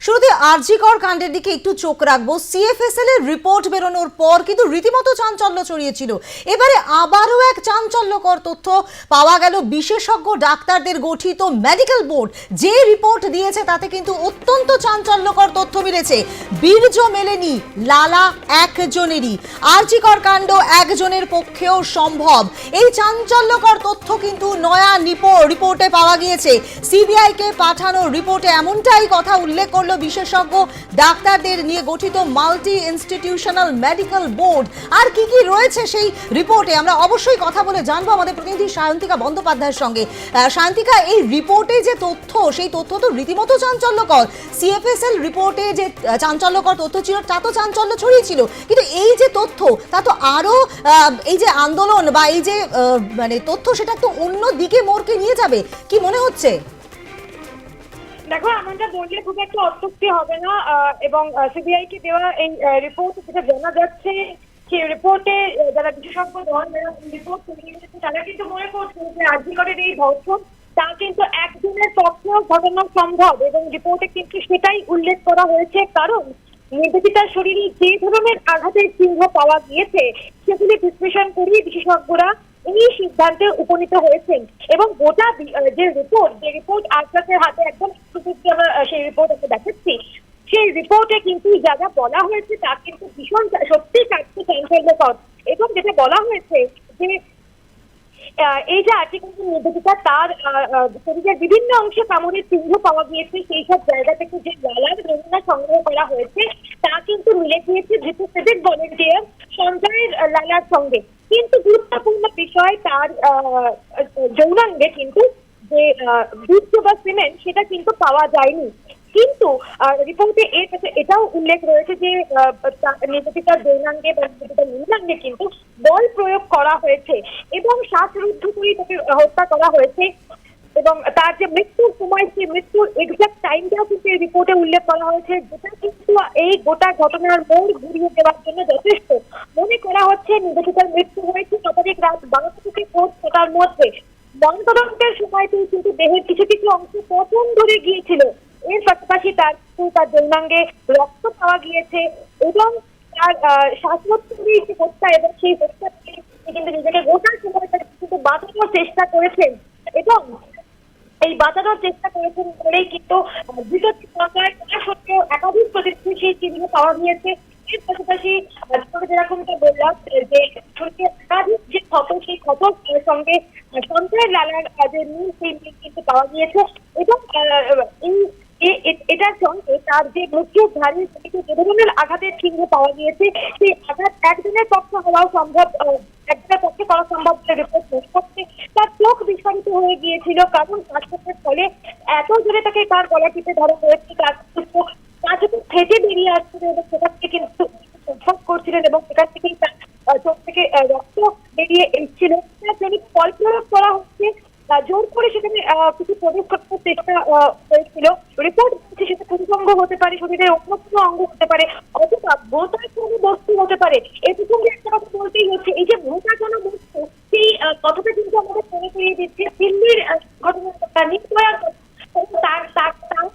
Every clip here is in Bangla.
শুরুতে আরজিকর কাণ্ডের দিকে একটু চোখ রাখব। সিএফএসএল এর রিপোর্ট বেরোনোর পর কিন্তু রীতিমতো চাঞ্চল্য ছড়িয়েছিল। এবারে আবারও এক চাঞ্চল্যকর তথ্য পাওয়া গেল। বিশেষজ্ঞ ডাক্তারদের গঠিত মেডিকেল বোর্ড যে রিপোর্ট দিয়েছে তাতে কিন্তু অত্যন্ত চাঞ্চল্যকর তথ্য মিলেছে। বীর্য মেলেনি, লালা একজনেরই। আরজিকর কাণ্ড একজনের পক্ষেও সম্ভব। এই চাঞ্চল্যকর তথ্য কিন্তু নয়া নিপো রিপোর্টে পাওয়া গিয়েছে। সিবিআই কে পাঠানো রিপোর্টে এমনটাই কথা উল্লেখ করল বিশেষজ্ঞ ডাক্তারদের নিয়ে গঠিত মাল্টি ইনস্টিটিউশনাল মেডিকেল বোর্ড আর কি কি রয়েছে সেই রিপোর্টে আমরা অবশ্যই কথা বলে জানব আমাদের প্রতিনিধি সায়ন্তিকা বন্দ্যোপাধ্যায়ের সঙ্গে। সায়ন্তিকা এই রিপোর্টে যে তথ্য সেই তথ্য তো রীতিমতো চাঞ্চল্যকর। সিএফএসএল রিপোর্টে যে চাঞ্চল্যকর তথ্য ছিল তা তো চাঞ্চল্য ছড়িয়েছিল কিন্তু এই যে তথ্য তা তো আরও আহ, এই যে আন্দোলন বা এই যে মানে তথ্য সেটা তো অন্য দিকে মোড়কে নিয়ে যাবে। কি মনে হচ্ছে? দেখো এমনটা বললে খুব একটা অত্যুক্তি হবে না এবং সিবিআই কে দেওয়া এই রিপোর্ট যেটা জানা যাচ্ছে, সেই রিপোর্টে যারা বিশেষজ্ঞ দল রিপোর্ট তারা কিন্তু মনে করছে যে এই ধর্ষণ, তা কিন্তু পক্ষেও ঘটানো সম্ভব, এবং রিপোর্টে কিন্তু সেটাই উল্লেখ করা হয়েছে, কারণ নিবেদিতার শরীরে যে ধরনের আঘাতের চিহ্ন পাওয়া গিয়েছে, সেগুলি বিশ্লেষণ করিয়ে বিশেষজ্ঞরা এই সিদ্ধান্তে উপনীত হয়েছেন, এবং গোটা যে রিপোর্ট যে রিপোর্ট আজকের হাতে একদম আমরা আহ, সেই রিপোর্ট আমরা দেখাচ্ছি? সেই রিপোর্টে কিন্তু যা যা বলা হয়েছে তা কিন্তু ভীষণ সত্যি কাটছে চাঞ্চল্যকর এবং যেটা বলা হয়েছে যে এই যে আর্টিকেল নির্দেশিকা তার শরীরের বিভিন্ন অংশে কামড়ের চিহ্ন পাওয়া গিয়েছে সেই সব জায়গা থেকে যে লালার নমুনা সংগ্রহ করা হয়েছে তা কিন্তু মিলে গিয়েছে ধৃত সিভিক ভলেন্টিয়ার সঞ্জয়ের লালার সঙ্গে। কিন্তু গুরুত্বপূর্ণ বিষয় তার যৌনাঙ্গে কিন্তু যে বীর্য বা সিমেন্ট সেটা কিন্তু পাওয়া যায়নি। কিন্তু রিপোর্টে এর কাছে এটাও উল্লেখ রয়েছে যে নির্যাতিতার যৌনাঙ্গে বা নির্যাতিতার লিঙ্গাঙ্গে কিন্তু বল প্রয়োগ করা হয়েছে এবং শ্বাসরুদ্ধ করে তাকে হত্যা করা হয়েছে এবং তার যে মৃত্যুর সময়, সেই মৃত্যুর এক্সাক্ট টাইমটাও কিন্তু এই রিপোর্টে উল্লেখ করা হয়েছে। যেটা কিন্তু এই গোটা ঘটনার মোড় ঘুরিয়ে দেওয়ার জন্য যথেষ্ট। মনে করা হচ্ছে, নির্যাতিতার মৃত্যু হয়েছে তারিখ রাত বারোটা থেকে ভোর ছটার মধ্যে দেহের কিছু কিছু অংশ পচন ধরে গিয়েছিল। এর পাশাপাশি তার তার যৌনাঙ্গে রক্ত পাওয়া গিয়েছে এবং তার আহ, শ্বাসরোধকারী যে হত্যা এবং সেই হত্যা কিন্তু নিজেকে গোটা সময়টা কিন্তু বাঁচানোর চেষ্টা করেছেন এবং এই বাঁচানোর চেষ্টা করেছেন বলেই কিন্তু দ্রুত সরকার তা সত্ত্বেও একাধিক প্রতিষ্ঠান সেই চিহ্ন পাওয়া গিয়েছে। এর পাশাপাশি যেরকমটা বললাম যে একাধিক ক্ষত সেই আহ, সঙ্গে সঞ্জয় লালার যে মিল সেই মিল কিন্তু পাওয়া গিয়েছে এবং এটার সঙ্গে তার যে মুখের ধারে যে ধরনের আঘাতের চিহ্ন পাওয়া গিয়েছে সেই আঘাত একজনের পক্ষে হওয়াও সম্ভব একজনের পক্ষে করা সম্ভব রিপোর্ট পেশ করছে। তার চোখ বিস্ফোরিত হয়ে গিয়েছিল কারণ শ্বাসকষ্টের ফলে এত জোরে তাকে তার গলা টিপে ধরা হয়েছে তার চোখ তার চোখ ফেটে বেরিয়ে আসছিল এবং সেখান থেকে কিন্তু উদ্ভব করছিলেন এবং সেখান থেকেই তার আহ, চোখ থেকে আহ, রক্ত বেরিয়ে এসেছিল তার জন্য ফল প্রয়োগ করা হচ্ছে আহ, জোর করে সেখানে আহ, কিছু প্রবেশ চেষ্টা হয়েছিল। রিপোর্ট বলছে সেটা পুরুষঙ্গ হতে পারে শরীরের অন্য কোনো অঙ্গ হতে পারে, অথবা ভোটার কোনো বস্তু হতে পারে। এ একটা কথা বলতেই হচ্ছে, এই যে ভোটার কোনো বস্তু, সেই কথাটা কিন্তু আমাদের মনে করিয়ে দিচ্ছে দিল্লির ঘটনা নির্ভয়ার কথা। কিন্তু তার তার তার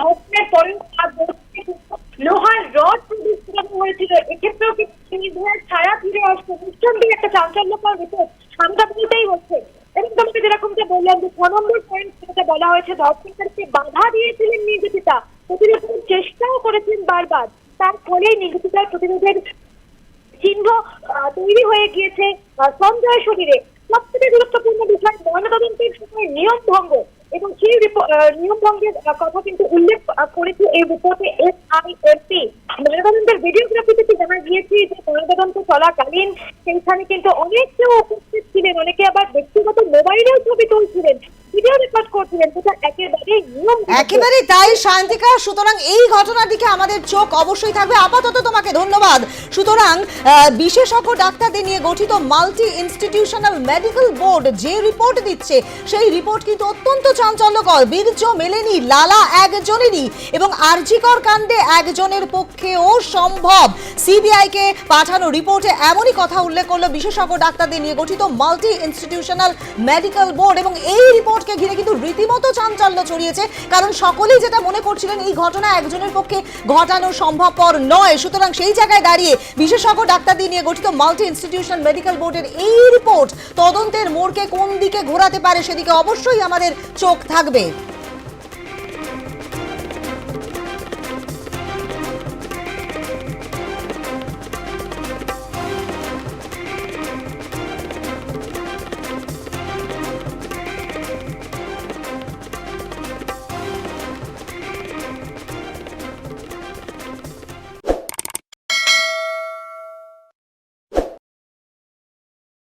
ধর্ষণের পরেও তার বস্তুতে কিন্তু লোহার রড প্রবেশ করানো হয়েছিল এক্ষেত্রেও কিন্তু সেই নির্ভয়ার ছায়া ফিরে আসছে নিঃসন্দেহে একটা চাঞ্চল্যকর রিপোর্ট আমরা বলতেই হচ্ছে এবং তোমাকে যেরকমটা বললাম যে ছ নম্বর পয়েন্ট যেটা বলা হয়েছে ধর্ষণকারীকে বাধা দিয়েছিলেন নির্যাতিতা প্রতিরোধের চেষ্টাও করেছেন বারবার। তার ফলেই নির্যাতিতার প্রতিরোধের চিহ্ন তৈরি হয়ে গিয়েছে সঞ্জয় শরীরে। সবথেকে গুরুত্বপূর্ণ বিষয়, ময়নাতদন্তের সময় নিয়ম ভঙ্গ এবং সেই নিয়ম ভঙ্গের কথা কিন্তু উল্লেখ করেছে এই রিপোর্টে এস আই এফ পি ময়নাতদন্তের ভিডিওগ্রাফি থেকে জানা গিয়েছে যে ময়নাতদন্ত চলাকালীন সেইখানে কিন্তু অনেক কেউ উপস্থিত ছিলেন, অনেকে আবার ব্যক্তিগত মোবাইলেও ছবি তুলছিলেন। ভিডিও রেকর্ড করছিলেন সেটা তাই, শান্তিকা, সুতরাং এই ঘটনার দিকে আমাদের চোখ অবশ্যই থাকবে। আপাতত তোমাকে ধন্যবাদ। সুতরাং বিশেষজ্ঞ ডাক্তারদের নিয়ে গঠিত মাল্টি ইনস্টিটিউশনাল মেডিকেল বোর্ড যে রিপোর্ট দিচ্ছে, সেই রিপোর্ট কিন্তু অত্যন্ত চাঞ্চল্যকর। বীর্য মেলেনি, লালা একজনেরই এবং আরজিকর কাণ্ডে একজনের পক্ষেও সম্ভব। সিবিআই কে পাঠানো রিপোর্টে এমনই কথা উল্লেখ করল বিশেষজ্ঞ ডাক্তারদের নিয়ে গঠিত মাল্টি ইনস্টিটিউশনাল মেডিকেল বোর্ড এবং এই রিপোর্টকে ঘিরে কিন্তু রীতিমতো চাঞ্চল্য ছড়িয়েছে। কারণ সকলেই যেটা মনে করছিলেন, এই ঘটনা একজনের পক্ষে ঘটানো সম্ভবপর নয়। সুতরাং সেই জায়গায় দাঁড়িয়ে বিশেষজ্ঞ ডাক্তারদের নিয়ে গঠিত মাল্টি ইনস্টিটিউশনাল মেডিকেল বোর্ডের এই রিপোর্ট তদন্তের মোড়কে কোন দিকে ঘোরাতে পারে সেদিকে অবশ্যই আমাদের চোখ থাকবে।